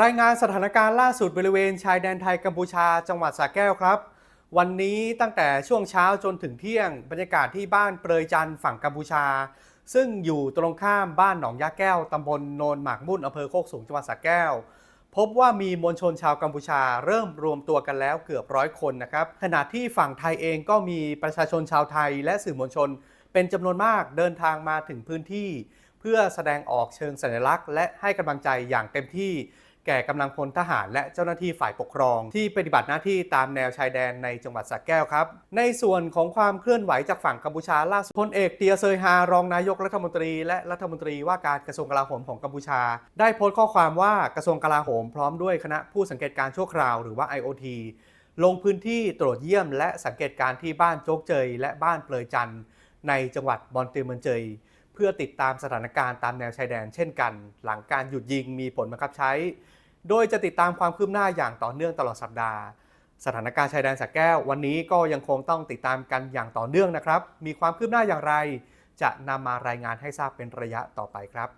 รายงานสถานการณ์ล่าสุดบริเวณชายแดนไทยกัมพูชาจังหวัดสระแก้วครับ วันนี้ตั้งแต่ช่วงเช้าจนถึงเที่ยง บรรยากาศที่บ้านเปรยจันฝั่งกัมพูชา ซึ่งอยู่ตรงข้ามบ้านหนองยาแก้วตำบลโนนหมากมุ่นอำเภอโคกสูงจังหวัดสระแก้ว พบว่ามีมวลชนชาวกัมพูชาเริ่มรวมตัวกันแล้วเกือบร้อยคนนะครับขณะที่ฝั่งไทยเองก็มีประชาชนชาวไทยและสื่อมวลชน เป็นจำนวนมากเดินทางมาถึงพื้นที่ เพื่อแสดงออกเชิงสัญลักษณ์ และให้กำลังใจอย่างเต็มที่ แก่กำลังพลทหารและเจ้าหน้าที่ฝ่ายปกครอง ที่ปฏิบัติหน้าที่ตามแนวชายแดนในจังหวัดสระแก้วครับ ในส่วนของความเคลื่อนไหวจากฝั่งกัมพูชาล่าสุดพลเอกเตียเซยฮารองนายกรัฐมนตรี และรัฐมนตรีว่าการกระทรวงกลาโหมของกัมพูชา ได้โพสต์ข้อความว่ากระทรวงกลาโหมพร้อมด้วยคณะผู้สังเกตการณ์ชั่วคราวหรือว่า IOT ลงพื้นที่ตรวจเยี่ยม และสังเกตการณ์ที่บ้านโจ๊กเจย และบ้านเปลยจันในจังหวัดบอนเตมืองเจย เพื่อติดตามสถานการณ์ตามแนวชายแดนเช่นกัน หลังการหยุดยิงมีผลบังคับใช้ โดยจะติดตามความคืบหน้าอย่างต่อเนื่องตลอดสัปดาห์ สถานการณ์ชายแดนสระแก้ว วันนี้ก็ยังคงต้องติดตามกันอย่างต่อเนื่องนะครับ มีความคืบหน้าอย่างไร จะนำมารายงานให้ทราบเป็นระยะต่อไปครับ